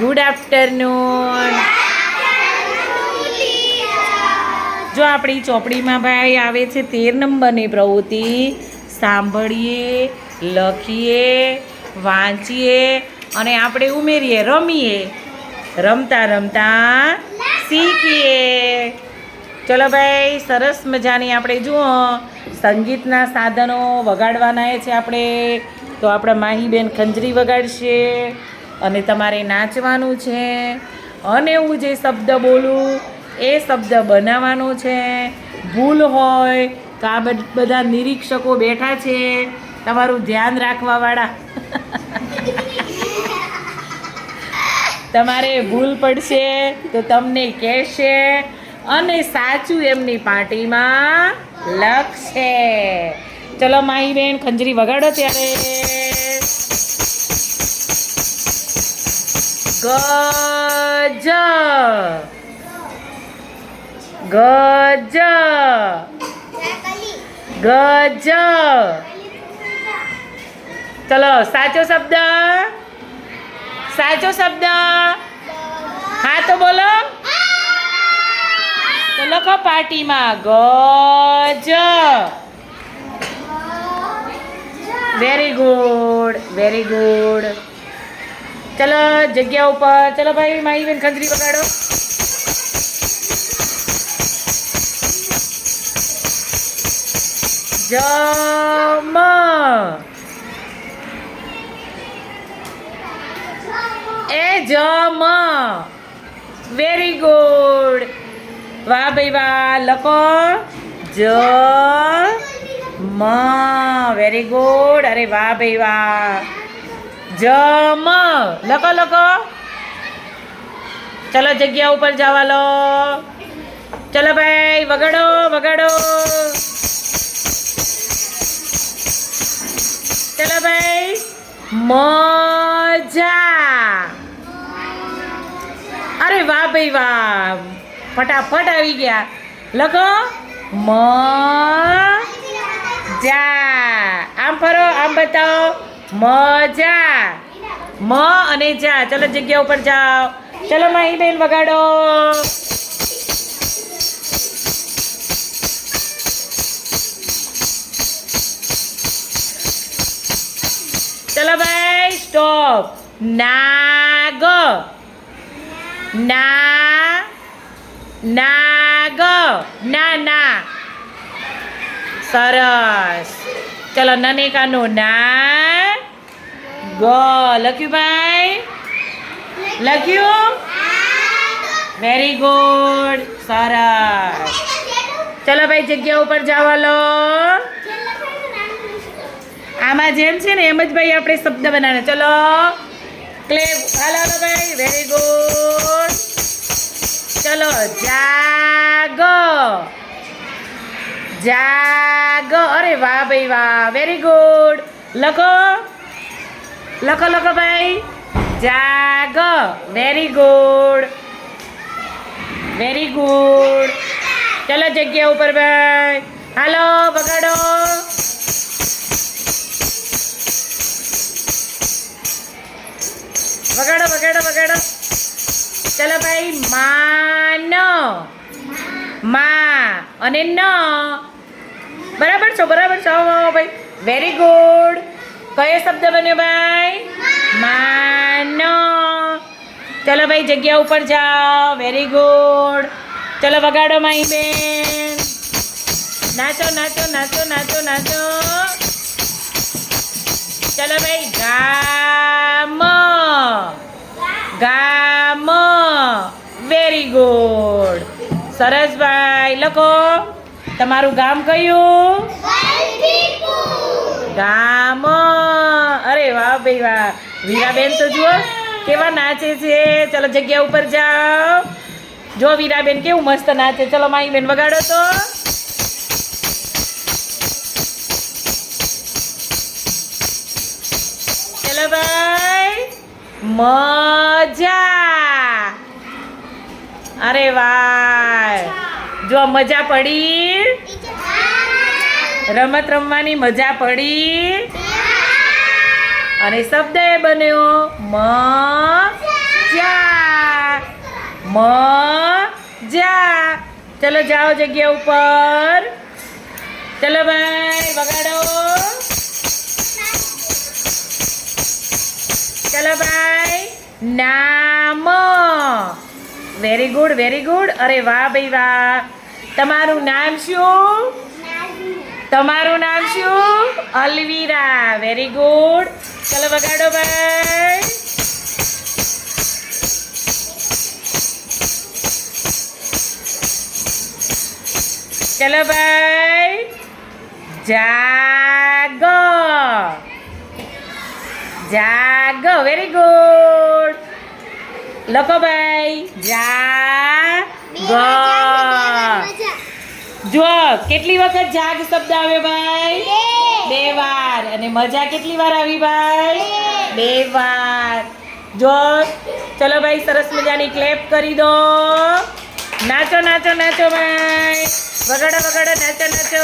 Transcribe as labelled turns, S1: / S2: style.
S1: Good afternoon જો આપણી ચોપડીમાં ભાઈ આવે છે તેર નંબરની પ્રવૃત્તિ, સાંભળીએ, લખીએ, વાંચીએ અને આપણે ઉમેરીએ, રમીએ. રમતા રમતા શીખીએ. ચલો ભાઈ, સરસ મજાની આપણે જુઓ, સંગીતના સાધનો વગાડવાના છે આપણે. તો આપણા માહીબેન ખંજરી વગાડશે. અને તમારે નાચવાનું છે અને હું જે શબ્દ બોલું એ શબ્દ બનાવવાનો છે. ભૂલ હોય તો આ બધા નિરીક્ષકો બેઠા છે તમારું ધ્યાન રાખવાવાળા. તમારે ભૂલ પડશે તો તમને કહેશે અને સાચું એમની પાર્ટીમાં લખશે. ચલો માહીબેન ખંજરી વગાડો ત્યારે. ગજ. ગજ. ગજ. ચલો સાચો શબ્દ? સાચો શબ્દ? હા તો બોલો. તો લખો પાર્ટીમાં ગજ. વેરી ગુડ વેરી ગુડ ચલો, જગ્યા ઉપર. ચલો ભાઈ, મારી બેન ખંજરી વગાડો જમ. એ જમ. વેરી ગુડ વાહ ભાઈ વાહ, લખો. જ મ વેરી ગુડ અરે વાહ ભાઈ વાહ. જમ. લખો લખો. ચલો જગ્યા ઉપર જવા લો. ચલો ભાઈ, વગાડો વગાડો. ચલો ભાઈ, મજા. અરે વાહ ભાઈ વાહ. ફટાફટ આવી ગયા. લખો મ જા આમ ફરો, આમ બતાવો. મજા મ અને જા. ચલો જગ્યા ઉપર જાઓ. ચલો માહી બેન વગાડો. ચલો ભાઈ સ્ટોપ નાગ. ના નાગ. ના ના. સરસ. ચલો નનેકાનું ના ગ લખ્યું ભાઈ લખ્યું વેરી ગુડ સરસ ચલો ભાઈ જગ્યા ઉપર જવા લો આમાં જેમ છે ને એમ જ ભાઈ આપણે શબ્દ બનાવે ચલો ક્લે હાલો ભાઈ વેરી ગુડ ચલો જાગ જાગ અરે વાહ ભાઈ વાહ વેરી ગુડ લખો લખો લખો ભાઈ. જાગ. વેરી ગુડ વેરી ગુડ ચલો જગ્યા ઉપર ભાઈ. હાલો વગાડો વગાડો વગાડો વગાડો ચલો ભાઈ, માન. મા અને ન. બરાબર છો બરાબર છો, ભાઈ. વેરી ગુડ કયો શબ્દ બન્યો ભાઈ? માનો. ચલો ભાઈ જગ્યા ઉપર જાઓ. વેરી ગુડ ચલો વગાડો માઈ બેન. નાચો નાચો નાચો નાચો નાચો. ચલો ભાઈ ગામ. ગામ. વેરી ગુડ સરસ ભાઈ. લખો. તમારું ગામ કયું? ગામ. વાહ ભાઈ વાહ. વીરાબેન તો જુઓ કેવા નાચે છે. ચલો જગ્યા ઉપર જાઓ. જો વીરાબેન કેવું મસ્ત નાચે. ચલો માઈ બેન વગાડો તો. ચલો ભાઈ. મજા. અરે વાહ. જો મજા પડી. રમત રમવાની મજા પડી. અને શબ્દ એ બન્યો મ જા. જા. ચલો જાઓ જગ્યા ઉપર. ચલો ભાઈ, વગાડો. ચલો ભાઈ, નામ. વેરી ગુડ વેરી ગુડ અરે વાહ ભાઈ વાહ. તમારું નામ શું? તમારું નામ શું? અલવીરા. વેરી ગુડ ચલો વગાડો ભાઈ. ચલો ભાઈ. જાગો. જાગો. વેરી ગુડ લખો ભાઈ. જાગ. જો કેટલી વખત જાગ શબ્દ આવ્યો ભાઈ? બે. વાર. અને મજા કેટલી વાર આવી ભાઈ? બે. વાર. જો ચલો ભાઈ સરસ મજાની ક્લેપ કરી દો. નાચો નાચો નાચો ભાઈ. વગાડો વગાડો નાચો નાચો.